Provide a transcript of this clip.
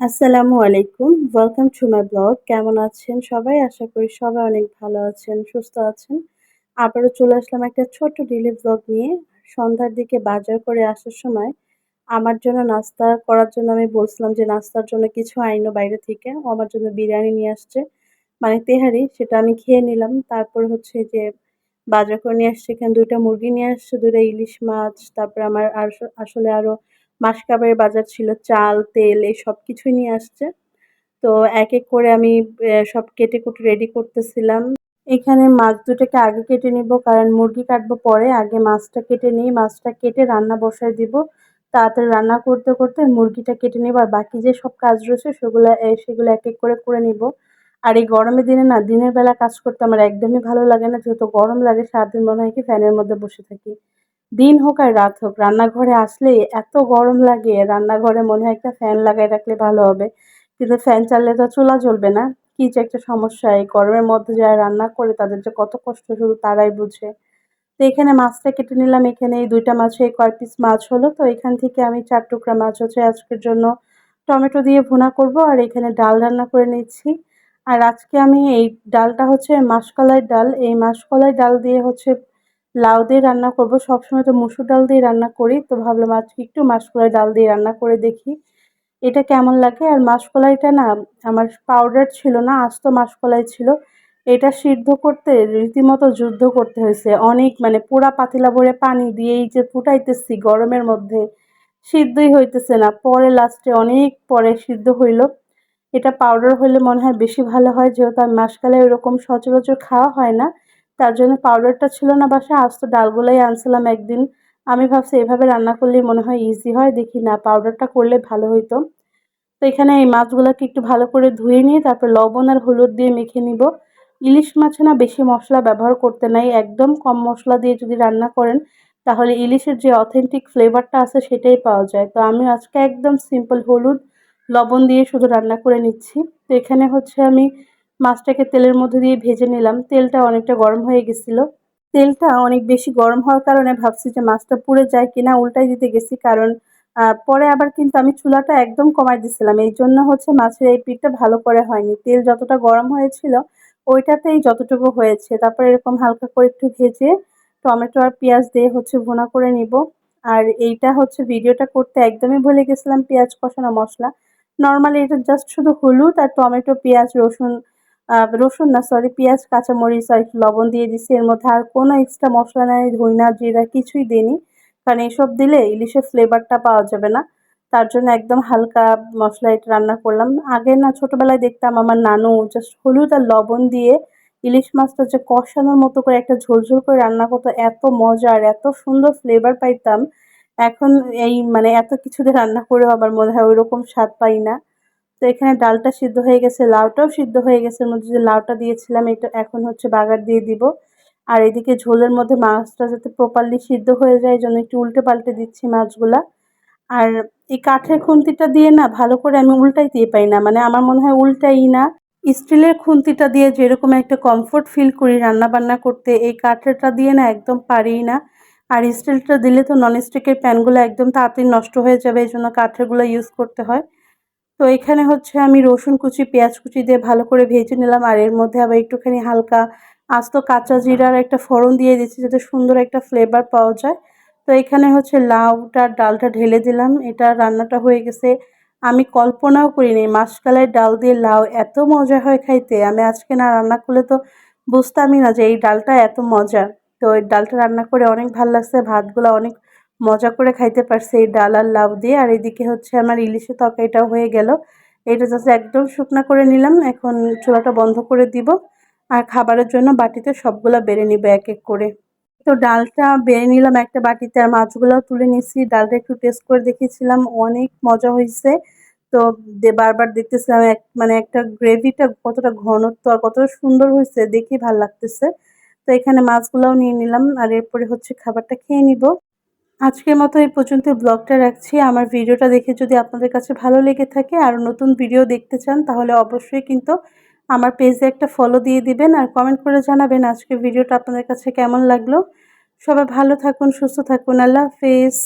আসসালামু আলাইকুম। Welcome to my blog কেমন আছেন সবাই? আশা করি সবাই অনেক ভালো আছেন, সুস্থ আছেন। আবারও চলে আসলাম একটা ছোট্ট ডেলি ব্লগ নিয়ে। সন্ধ্যার দিকে বাজার করে আসার সময় আমার জন্য নাস্তা করার জন্য আমি বলছিলাম যে নাস্তার জন্য কিছু আইনো বাইরে থেকে। ও আমার জন্য বিরিয়ানি নিয়ে আসছে। মানে তেহারি, সেটা আমি খেয়ে নিলাম। তারপর হচ্ছে যে বাজার করে নিয়ে আসছে, এখানে দুইটা মুরগি নিয়ে আসছে, দুইটা ইলিশ মাছ, তারপরে আমার আসলে আরও মাসকাবাইয়ের বাজার ছিল, চাল, তেল, এই সব কিছুই নিয়ে আসছে। তো এক এক করে আমি সব কেটে কুটে রেডি করতেছিলাম। এখানে মাছ দুটোকে আগে কেটে নিব, কারণ মুরগি কাটবো পরে, আগে মাছটা কেটে নিই, মাছটা কেটে রান্না বসায় দিব। তাড়াতাড়ি রান্না করতে করতে মুরগিটা কেটে নেব, আর বাকি যে সব কাজ রয়েছে সেগুলো সেগুলো এক এক করে করে নিব। আর এই গরমের দিনে না, দিনের বেলা কাজ করতে আমার একদমই ভালো লাগে না, যেহেতু গরম লাগে, সারাদিন মনে হয় কি ফ্যানের মধ্যে বসে থাকি। দিন হোক আর রাত হোক, রান্নাঘরে আসলে এত গরম লাগে, রান্নাঘরে মনে হয় একটা ফ্যান লাগাই রাখলে ভালো হবে। কিন্তু ফ্যান চাললে তো চুলা জ্বলবে না। কি যে একটা সমস্যা, এই গরমের মধ্যে যারা রান্না করে তাদের যে কত কষ্ট শুধু তারাই বুঝে। তো এখানে মাছটা কেটে নিলাম, এখানে এই দুইটা মাছে কয় পিস মাছ হলো। তো এখান থেকে আমি চার টুকরা মাছ হচ্ছে আজকের জন্য টমেটো দিয়ে ভুনা করব আর এখানে ডাল রান্না করে নিচ্ছি। আর আজকে আমি এই ডালটা হচ্ছে মাসকলাই ডাল। এই মাসকলাই ডাল দিয়ে হচ্ছে লাউ দিয়ে রান্না করব। সবসময় তো মুসুর ডাল দিয়ে রান্না করি, তো ভাবলাম আজকে একটু মাসকলাই ডাল দিয়ে রান্না করে দেখি। এটা কেমন লাগে? আর মাসকলাইটা না, আমার পাউডার ছিল না, আস্ত মাসকলাই ছিল। এটা সিদ্ধ করতে রীতিমতো যুদ্ধ করতে হয়েছে। অনেক মানে পোড়া পাতিলা ভরে পানি দিয়েই যে ফুটাইতেছি গরমের মধ্যে, সিদ্ধই হইতেছে না। পরে লাস্টে অনেক পরে সিদ্ধ হইল। এটা পাউডার হলে মনে হয় বেশি ভালো হয়, যেহেতু আর মাসকালাই ওরকম সচরাচর খাওয়া হয় না। তার জন্য পাউডারটা ছিল না বাসায় আস্ত ডালগুলোই আনছিলাম একদিন। আমি ভাবছি, এভাবে রান্না করলেই মনে হয় ইজি হয়, দেখি না পাউডারটা করলে ভালো হইতো। তো এখানে এই মাছগুলোকে একটু ভালো করে ধুয়ে নিয়ে, তারপর লবণ আর হলুদ দিয়ে মেখে নিব। ইলিশ মাছে না বেশি মশলা ব্যবহার করতে নাই, একদম কম মশলা দিয়ে যদি রান্না করেন, তাহলে ইলিশের যে অথেন্টিক ফ্লেভারটা আছে সেটাই পাওয়া যায়। তো আমি আজকে একদম সিম্পল হলুদ, লবণ দিয়ে শুধু রান্না করে নিচ্ছি। তো এখানে হচ্ছে আমি মাছটাকে তেলের মধ্যে দিয়ে ভেজে নিলাম। তেলটা অনেকটা গরম হয়ে গেছিল। তেলটা অনেক বেশি গরম হওয়ার কারণে ভাবছি যে মাছটা পুড়ে যায় কিনা, উল্টাই দিতে গেছি। কারণ পরে আবার কিন্তু আমি চুলাটা একদম কমাই দিছিলাম। এই জন্য হচ্ছে মাছের এই পিঠটা ভালো করে হয়নি। তেল যতটা গরম হয়েছিল, ওইটাতেই যতটুকু হয়েছে। তারপর এরকম হালকা করে একটু ভেজে টমেটো আর পেঁয়াজ দিয়ে হচ্ছে ভুনা করে নিব। আর এইটা হচ্ছে ভিডিওটা করতে একদমই ভুলে গেছিলাম, পেঁয়াজ কষানো মশলা। নর্মালি এটা জাস্ট শুধু হলুদ আর টমেটো, পেঁয়াজ, রসুন রসুন না সরি পেঁয়াজ, কাঁচামরিচ, আর লবণ দিয়ে দিছি। এর মধ্যে আর কোনো এক্সট্রা মশলা নেই, ধইনা, জিরা, কিছুই দিইনি। কারণ এসব দিলে ইলিশের ফ্লেভারটা পাওয়া যাবে না। তার জন্য একদম হালকা মশলা এটা রান্না করলাম। আগে না, ছোটোবেলায় দেখতাম আমার নানু জাস্ট হলুদ আর লবণ দিয়ে ইলিশ মাছটা যে কষানোর মতো করে একটা ঝোলঝোল করে রান্না করতো, এত মজা আর এত সুন্দর ফ্লেভার পাইতাম। এখন এই মানে এত কিছুতে রান্না করেও আবার মনে হয় ওই রকম স্বাদ পাই না। তো এখানে ডালটা সিদ্ধ হয়ে গেছে, লাউটাও সিদ্ধ হয়ে গেছে। মধ্যে যে লাউটা দিয়েছিলাম, এটা এখন হচ্ছে বাগার দিয়ে দিব। আর এদিকে ঝোলের মধ্যে মাছটা যাতে প্রপারলি সিদ্ধ হয়ে যায় জন্য একটু উল্টে পাল্টে দিচ্ছি মাছগুলা। আর এই কাঠের খুন্তিটা দিয়ে না ভালো করে আমি উল্টাই দিয়ে পাই না। মানে আমার মনে হয় উল্টাই না। স্টিলের খুন্তিটা দিয়ে যেরকম একটা কমফোর্ট ফিল করি রান্না বান্না করতে, এই কাঠেরটা দিয়ে না একদম পারি না। আর স্টিলটা দিলে তো ননস্টিকের প্যানগুলো একদম তাড়াতাড়ি নষ্ট হয়ে যাবে, এই জন্য কাঠেরগুলো ইউজ করতে হয়। তো এখানে হচ্ছে আমি রসুন কুচি, পেঁয়াজ কুচি দিয়ে ভালো করে ভেজে নিলাম। আর এর মধ্যে আবার একটুখানি হালকা আস্ত কাঁচা জিরার একটা ফোড়ন দিয়ে দিচ্ছি যাতে সুন্দর একটা ফ্লেভার পাওয়া যায়। তো এখানে হচ্ছে লাউটা, ডালটা ঢেলে দিলাম। এটা রান্নাটা হয়ে গেছে। আমি কল্পনাও করিনি মাসকালের ডাল দিয়ে লাউ এত মজা হয় খাইতে। আমি আজকে না রান্না করলে তো বুঝতামই না যে এই ডালটা এত মজা তো এই ডালটা রান্না করে অনেক ভালো লাগছে। ভাতগুলো অনেক মজা করে খাইতে পারছে এই ডাল আর লাউ দিয়ে। আর এদিকে হচ্ছে আমার ইলিশের তরকারিটাও হয়ে গেল। এটা জাস্ট একদম শুকনা করে নিলাম। এখন চুলাটা বন্ধ করে দিব। আর খাবারের জন্য বাটিতে সবগুলো বেড়ে নিব এক এক করে। তো ডালটা বেড়ে নিলাম একটা বাটিতে। আর মাছগুলোও তুলে নিচ্ছি ডালটা একটু টেস্ট করে দেখেছিলাম অনেক মজা হয়েছে। তো বারবার দেখতেছিলাম এক মানে একটা গ্রেভিটা কতটা ঘনত্ব আর কতটা সুন্দর হয়েছে। দেখি ভালো লাগতেছে। তো এখানে মাছগুলোও নিয়ে নিলাম। আর এরপরে হচ্ছে খাবারটা খেয়ে নিব। আজকের মতো এই পর্যন্ত ব্লগটা রাখছি। আমার ভিডিওটা দেখে যদি আপনাদের কাছে ভালো লেগে থাকে, আর নতুন ভিডিও দেখতে চান, তাহলে অবশ্যই কিন্তু আমার পেজে একটা ফলো দিয়ে দিবেন আর কমেন্ট করে জানাবেন আজকের ভিডিওটা আপনাদের কাছে কেমন লাগল। সবাই ভালো থাকুন, সুস্থ থাকুন, আল্লাহ হাফেজ।